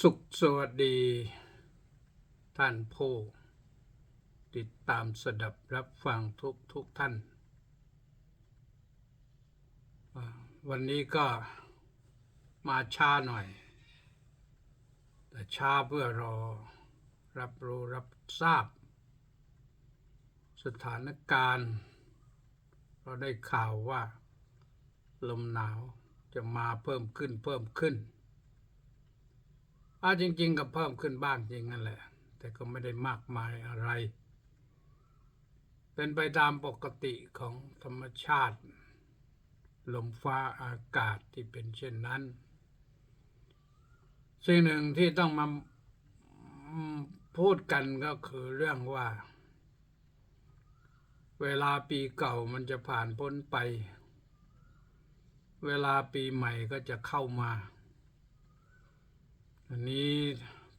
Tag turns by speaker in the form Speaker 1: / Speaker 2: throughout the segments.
Speaker 1: สุขสวัสดี ท่านผู้ติดตามสดับรับฟังทุกทุกท่าน วันนี้ก็มาช้าหน่อย แต่ช้าเพื่อรอรับรู้รับทราบ สถานการณ์ เราได้ข่าวว่า ลมหนาวจะมาเพิ่มขึ้นเพิ่มขึ้น อาจริง ๆ ก็เพิ่มขึ้นบ้างจริงนั่นแหละ แต่ก็ไม่ได้มากมายอะไร เป็นไปตามปกติของธรรมชาติ ลมฟ้าอากาศที่เป็นเช่นนั้น สิ่งหนึ่งที่ต้องมาพูดกันก็คือเรื่องว่า เวลาปีเก่ามันจะผ่านพ้นไป เวลาปีใหม่ก็จะเข้ามา อันนี้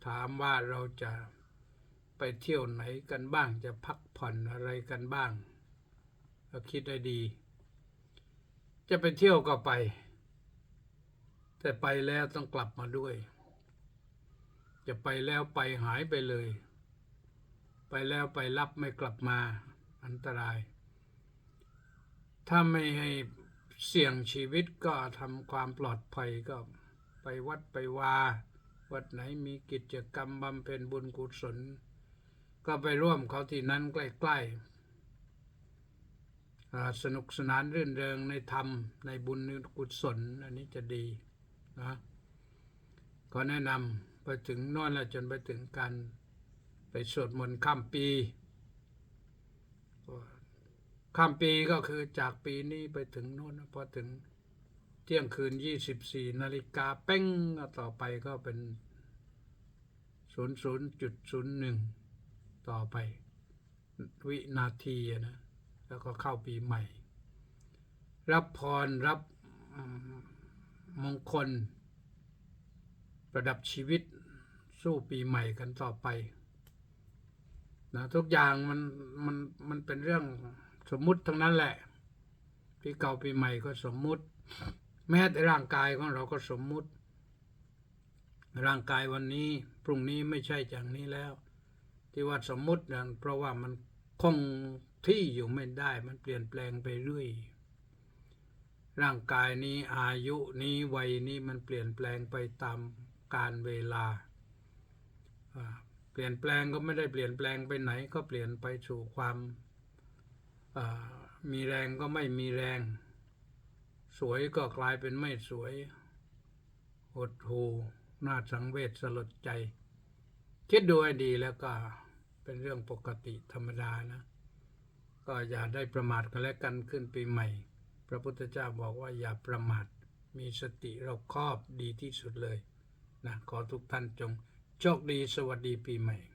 Speaker 1: ถามว่าเราจะไปเที่ยวไหนกันบ้าง จะพักผ่อนอะไรกันบ้างก็คิดได้ดี จะไปเที่ยวก็ไป แต่ไปแล้วต้องกลับมาด้วย จะไปแล้วไปหายไปเลย ไปแล้วไปรับไม่กลับมาอันตราย ถ้าไม่ให้เสี่ยงชีวิตก็ทำความปลอดภัยก็ไปวัดไปวา วัดไหนมีกิจกรรมบำเพ็ญบุญกุศล ก็ไปร่วมเขาที่นั้นใกล้ๆสนุกสนานรื่นเริงในธรรมในบุญกุศลอันนี้จะดีนะก็แนะนำไปถึงโน่นแล้วจนไปถึงการไปสวดมนต์ข้ามปีข้ามปีก็คือจากปีนี้ไปถึงโน่นพอถึง เที่ยงคืนยี่สิบสี่นาฬิกาเป้งต่อไปก็เป็นศูนย์ศูนย์จุดศูนย์หนึ่งต่อไป วินาทีนะ แล้วก็เข้าปีใหม่ รับพรรับมมงคล ประดับชีวิตสู้ปีใหม่กันต่อไปนะทุกอย่างมันมันมันเป็นเรื่องสมมุติทั้งนั้นแหละปีเก่าปีใหม่ก็สมมุติ แม้แต่ร่างกายของเราก็สมมุติ ร่างกายวันนี้พรุ่งนี้ไม่ใช่อย่างนี้แล้ว ที่ว่าสมมุตินั้นเพราะว่ามันคงที่อยู่ไม่ได้มันเปลี่ยนแปลงไปเรื่อย ร่างกายนี้อายุนี้วัยนี้มันเปลี่ยนแปลงไปตามการเวลา เปลี่ยนแปลงก็ไม่ได้เปลี่ยนแปลงไปไหนก็เปลี่ยนไปสู่ความมีแรงก็ไม่มีแรง สวยก็กลายเป็นไม่สวย หดหูน่าสังเวชสลดใจ คิดดูให้ดีแล้วก็เป็นเรื่องปกติธรรมดานะ ก็อย่าได้ประมาทกันและกันขึ้นปีใหม่ พระพุทธเจ้าบอกว่าอย่าประมาท มีสติรอบคอบดีที่สุดเลยนะขอทุกท่านจงโชคดีสวัสดีปีใหม่